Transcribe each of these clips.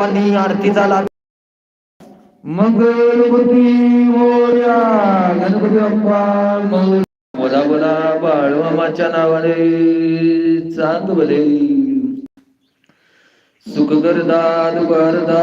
आणि आरतीचा लाभ मंगलमूर्ती मोर्या गणपती बाप्पा मंगल बोला बोला बाळमाच्या नावाने चांद भले सुख करदा दुपारदा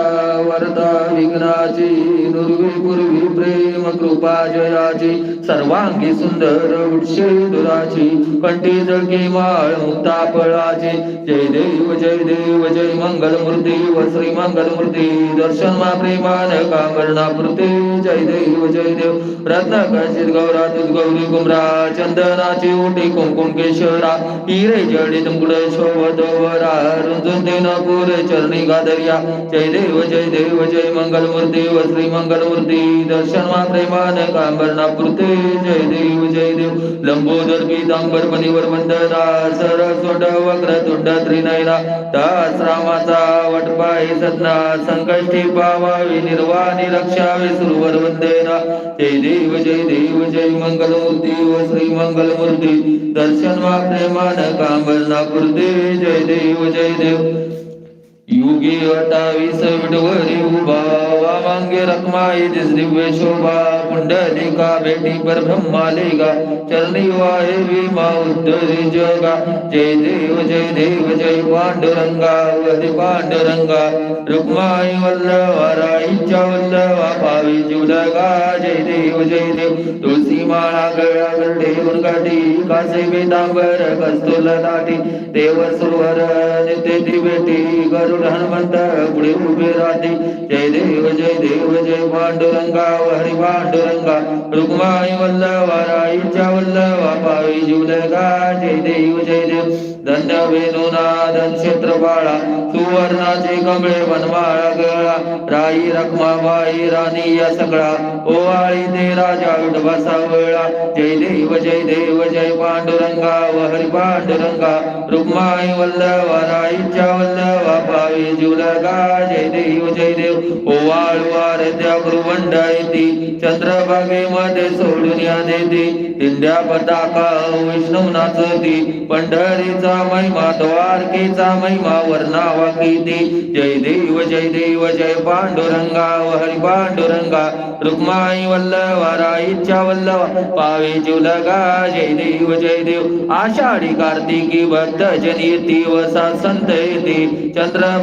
वरदा विघ्नाची नुर्वी पूर्वी प्रेम कृपा जयाची सर्वांगी सुंदर वृक्षे दुराची कंठी जळकी माळ मुक्ता फळाची. जय देव जय देव जय मंगल मूर्ती व श्री मंगल मूर्ती दर्शन मा प्रेमान कांगणा पूर्ती. जय देव जय देव. रत्न कशित गौरा तुझ गौरी कुमरा चंदनाची उठी कुंकुम केशरा. हिरे जडित मुकुड शोभत वरा रुंजुन दिन पुरे चरणी गादरिया. जय देव जय देव. देव जय मंगलमूर्ती व श्री मंगलमूर्ती दर्शन मात्रे मान कांबरणा जय देव जय देव. लंबोदर पीतांबर पनीवर वंदना सरस्वट वक्र तुंड त्रिनयना. तासरामाचा वटपाय सदना संकष्टी पावावी निर्वाणी रक्षावे सुरवर वंदना. जय देव जय देव जय मंगलमूर्ती व श्री मंगलमूर्ती दर्शन मात्रे मान कांबरणा जय देव जय देव. युगी अठ्ठावीस विटवरी उभा. वामांगे रखमाई दिस दिव्य शोभा. पुंडलिका बेटी पर ब्रह्मालिका चरणी वाहे विमा उद्धरी जगा. जय देव जय देव, जय पांडुरंगा. हरी पांडुरंगा. रुक्माई वल्लवा राईच्या वल्लवा पावी जुलगा. जय देव जय देव. तुळशी माळा, गळा ठेवून काठी कासे बेतांबर कस्तुल दाटी. देव सुरवर नित्य दिवेटी गरुड हनुमंत पुढे उभे राहते. जय देव जय देव जय पांडुरंगा हरी पांडुरंगा. रुक्माई वल्लवा राईच्या वल्लवा पावी जुलगा. जय देव जय देव. धन्य वेणुनादन क्षेत्रपाळा सुवर्णाचे कमळे वनमाळा गळा. राई रखमाबाई राणी या सगळा. ओवाळी ते राजा विठोबा वळा. जय देव जय देव जय पांडुरंगा व हरी पांडुरंगा. रुक्माई वल्लवा राईच्या वल्लवा पावी जुलगा जय देव जय देव. ओवाळू आरत्या गुरुवंडा येते चंद्रभागेमध्ये सोडून या देते इंद्या पताका विष्णू नाचती पंढरीचा महिमा द्वारकेचा महिमा वर्णावा किती जय देव जय देव जय पांडुरंगा हरि पांडुरंगा. रुक्माई वल्लवा राईच्या वल्लवा पावे जुलगा जय देव जय देव. आषाढी कार्तिकी भक्त जन येती वसा संत येते. चंद्र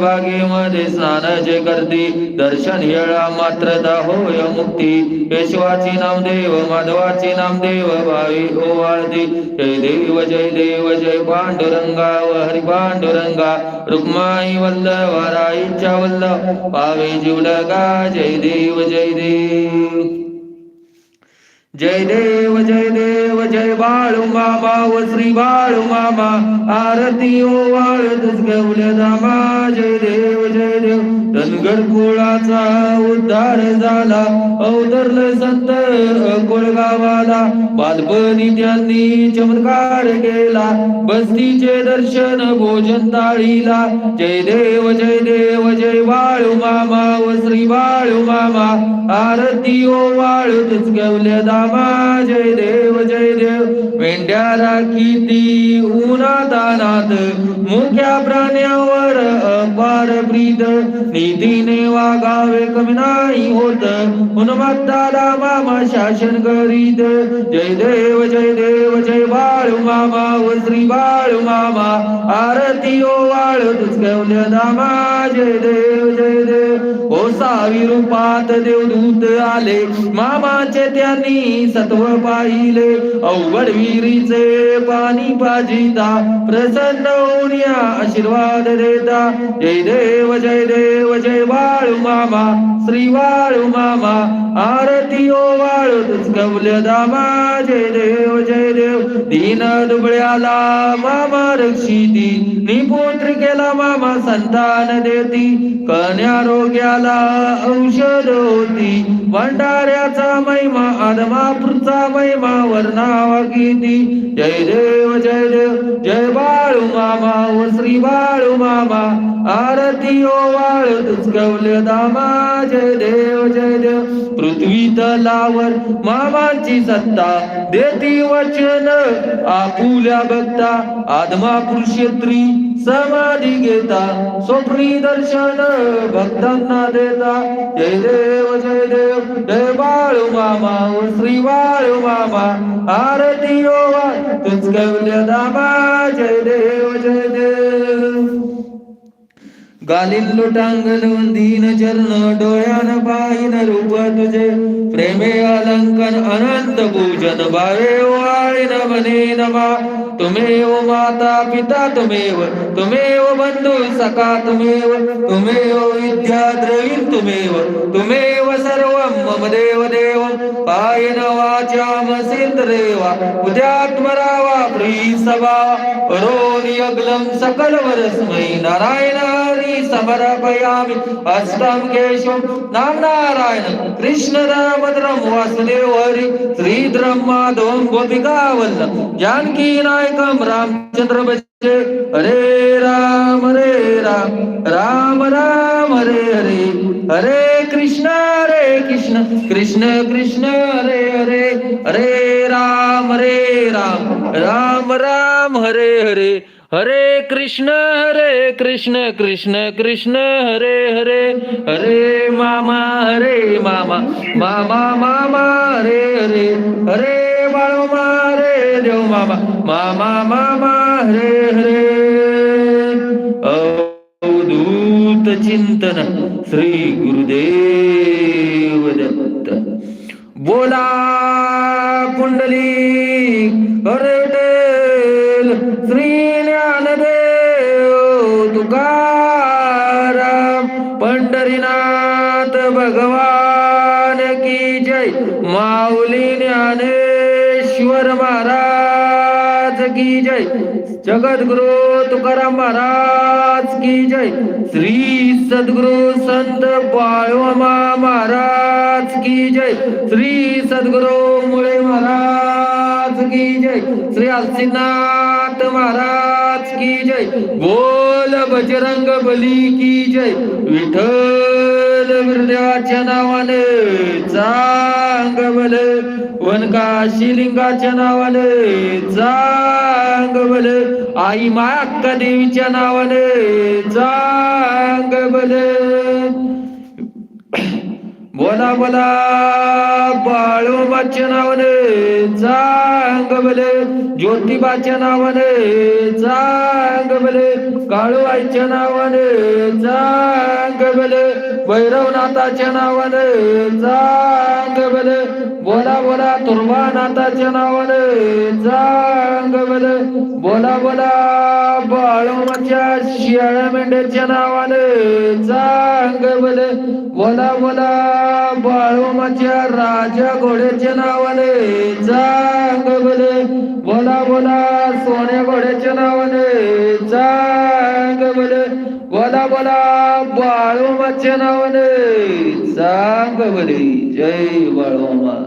स्नान जे करती. दर्शन येळा मात्र होय मुक्ती. पेशवाची नामदेव माधवाची नामदेव भावी ओवाळते. जय देव जय देव जय पांडुरंगा व हरी पांडुरंगा रुक्माई वल्लवा राईच्या वल्लभ. पावे जुलगा जय देव जय देव. जय देव जय देव जय बाळू मामा व श्री बाळू मामा. आरती ओ वाळ तुझ दामा. जय देव जय देव. धनगर कुळाचा उद्धार झाला. अवतरल संत कोळगावाला बालपणी त्यांनी चमत्कार केला. बस्तीचे दर्शन भोजन ताळीला जय देव जय देव जय बाळू मामा व श्री बाळू मामा. आरती ओ वाळू दुसगवल्या दामा. दामा जय देव जय देव. मेंढ्या राखीती उन्हातानात. मुख्या प्राण्यावर अपार प्रीत. नीतीने वागावे कमी नाही होत. उन्मत्ताला मामा शासन करीत. जय देव जय देव जय बाळू मामा व श्री बाळू मामा. आरती ओ वाळ तुझ गवल्या दामा जय देव जय देव. ओ रूपात देवदूत आले. मामाचे त्यांनी सत्व पाहिले. अवघड विहिरीचे पाणी पाजिता. प्रसन्न होऊन या आशीर्वाद देता. जय देव जय देव जय बाळू मामा. श्री बाळू मामा. आरती ओ वाळू तुझ दामा. जय देव जय देव. दीन दुबळ्याला मामा रक्षिती. निपुत्र केला मामा संतान देती. कन्या रोग्या झाला औषध होती. भंडाऱ्याचा महिमा आदमापूरचा महिमा वर्णावा किती जय देव जय देव जय बाळू मामा व श्री बाळू मामा. आरती ओ वाळ तुझ दामा. जय देव जय देव. पृथ्वी तलावर मामाची सत्ता. देती वचन आपुल्या भक्ता. आदमा क्षेत्री समाधी घेता स्वप्नी दर्शन भक्तांना देता. जय देव जय देव जय बाळू मामा श्री बाळू मामा. आरती ओवा तुझ कवल्या दामा जय देव जय देव. गालील लोटांगण दीन चरण डोळ्यान पाहिन रूप तुझे. प्रेमे अलंकन अनंत पूजन भावे वाळीन मने नमा तुमेव माता पिता तुमेव तुमेव बंधू सखा तुमेव तुमेव विद्या द्रवीण तुमेव तुमेव सर्व मम देव देव. पायन वाचा मसेंद्रेवा उद्यात्मरावा प्री सभा. रोनि अग्लम सकल वरस्मै नारायण हरी समर्पयामि अष्टम केशव नाम नारायण कृष्ण रामद्रम वासुदेव हरी श्री माधवम गोपिका वल्लभ जानकी नायकम रामचंद्र बच्चे हरे राम हरे राम राम राम हरे हरे हरे कृष्ण हरे कृष्ण कृष्ण कृष्ण हरे हरे हरे राम हरे राम राम राम हरे हरे। हरे कृष्ण हरे कृष्ण कृष्ण कृष्ण हरे हरे हरे मामा हरे मामा मामा मामा हरे हरे हरे बाळोमा हरे देव मामा मामा मामा हरे हरे अवधूत चिंतन श्री गुरुदेव दत्त बोला कुंडली हरटेल ज्ञानेश्वर महाराज की जय। जगद्गुरु तुकाराम महाराज की जय। श्री सद्गुरु संत बाळोमा महाराज की जय। श्री सद्गुरु मुळे महाराज की जय। श्री अलसीनाथ महाराज की जय। बोल बजरंग बली की जय। विठ्ठल विरद्याच्या नावाने चांग बल वनका शिलिंगाच्या नावाने चांग बल आई माया देवीच्या नावाने चांग बल बोला बोला बाळोबाच्या नावाने चांग बले ज्योतिबाच्या नावाने चांग बले काळूबाईच्या नावाने चांग बले भैरवनाथाच्या नावाने चांग बले बोला बोला तुर्बानाथाच्या नावाने चांग बले बोला बोला बाळोमाच्या शियाळ्या मेंढ्याच्या नावाने चांग बले बोला बोला बाळोमाच्या राजा घोड्याच्या नावाने चांग बले बोला बोला सोन्या घोड्याच्या नावाने चांग बले बोला बोला बाळोमाच्या नावाने चांग बले जय बाळोमा